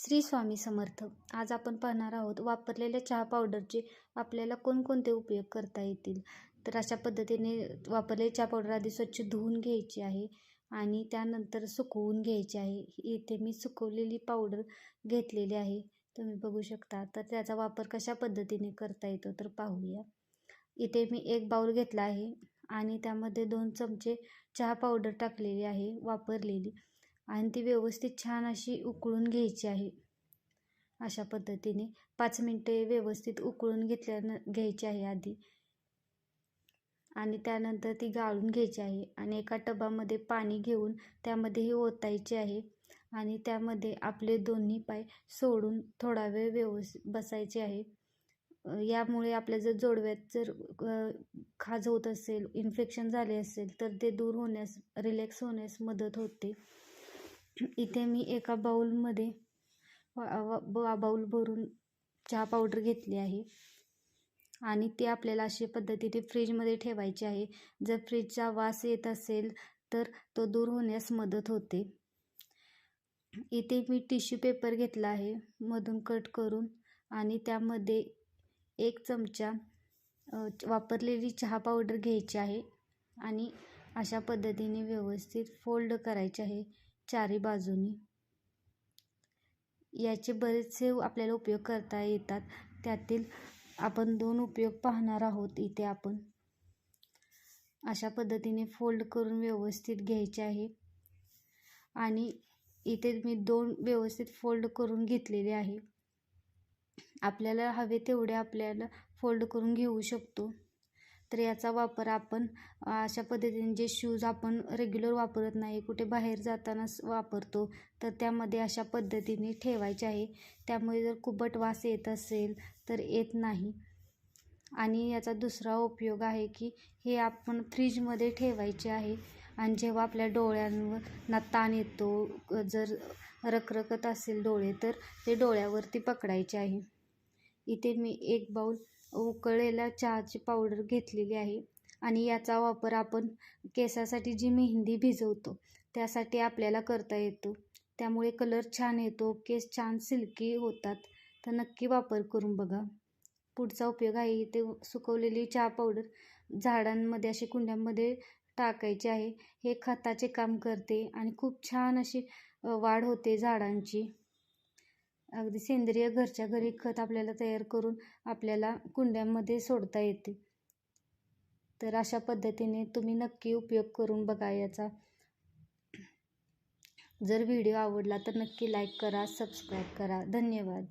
श्री स्वामी समर्थ. आज आपण पाहणार आहोत वापरलेल्या चहा पावडरचे आपल्याला कोणकोणते उपयोग करता येतील? तर अशा पद्धतीने वापरलेली चहा पावडर आधी स्वच्छ धुवून घ्यायची आहे आणि त्यानंतर सुकवून घ्यायची आहे. इथे मी सुकवलेली पावडर घेतलेली आहे. तुम्ही बघू शकता. तर त्याचा वापर कशा पद्धतीने करता येतो तर पाहूया. इथे मी एक बाऊल घेतला आहे आणि त्यामध्ये दोन चमचे चहा पावडर टाकलेली आहे वापरलेली. आणि ती व्यवस्थित छान अशी उकळून घ्यायची आहे. अशा पद्धतीने पाच मिनटे व्यवस्थित उकळून घेतल्या घ्यायची आहे आधी. आणि त्यानंतर ती गाळून घ्यायची आहे आणि एका टबामध्ये पाणी घेऊन त्यामध्येही ओतायचे आहे. आणि त्यामध्ये आपले दोन्ही पाय सोडून थोडा वेळ व्यवस्थित बसायचे आहे. यामुळे आपल्या जर जोडव्यात जर खाज होत असेल इन्फेक्शन झाले असेल तर ते दूर होण्यास रिलॅक्स होण्यास मदत होते. इथे मी एका बाऊलमध्ये बाऊल भरून चहा पावडर घेतली आहे. आणि ती आपल्याला अशी पद्धतीने फ्रीजमध्ये ठेवायची आहे. जर फ्रीजचा वास येत असेल तर तो दूर होण्यास मदत होते. इथे मी टिश्यू पेपर घेतला आहे मधून कट करून आणि त्यामध्ये एक चमचा वापरलेली चहा पावडर घ्यायची आहे आणि अशा पद्धतीने व्यवस्थित फोल्ड करायचे आहे. चारी बाजूनी. याचे बरेचसे आपल्याला उपयोग करता येतात. त्यातील आपण दोन उपयोग पाहणार आहोत इथे आपण. अशा पद्धतीने फोल्ड करून व्यवस्थित घ्यायचे आहे. आणि इथे मी दोन व्यवस्थित फोल्ड करून घेतलेले आहे. आपल्याला हवे तेवढे आपल्याला फोल्ड करून घेऊ शकतो. तर याचा वापर आपण अशा पद्धतीने जे शूज आपण रेग्युलर वापरत नाही कुठे बाहेर जातानाच वापरतो तर त्यामध्ये अशा पद्धतीने ठेवायचे आहे. त्यामुळे जर कुबट वास येत असेल तर येत नाही. आणि याचा दुसरा उपयोग आहे की हे आपण फ्रीजमध्ये ठेवायचे आहे. आणि जेव्हा आपल्या डोळ्यांवर ना ताण येतो जर रखरखत असेल डोळे तर ते डोळ्यावरती पकडायचे आहे. इथे मी एक बाऊल उकळलेल्या चहाची पावडर घेतलेली आहे. आणि याचा वापर आपण केसासाठी जी मेहंदी भिजवतो त्यासाठी आपल्याला करता येतो. त्यामुळे कलर छान येतो केस छान सिल्की होतात. तर नक्की वापर करून बघा. पुढचा उपयोग आहे इथे सुकवलेली चहा पावडर झाडांमध्ये असे कुंड्यांमध्ये टाकायचे आहे. हे खताचे काम करते आणि खूप छान अशी वाढ होते झाडांची. अगदी सेंद्रिय घरच्या घरी खत आपल्याला तयार करून आपल्याला कुंड्यांमध्ये सोडता येते. तर अशा पद्धतीने तुम्ही नक्की उपयोग करून बघा याचा. जर व्हिडिओ आवडला तर नक्की लाईक करा सबस्क्राईब करा. धन्यवाद.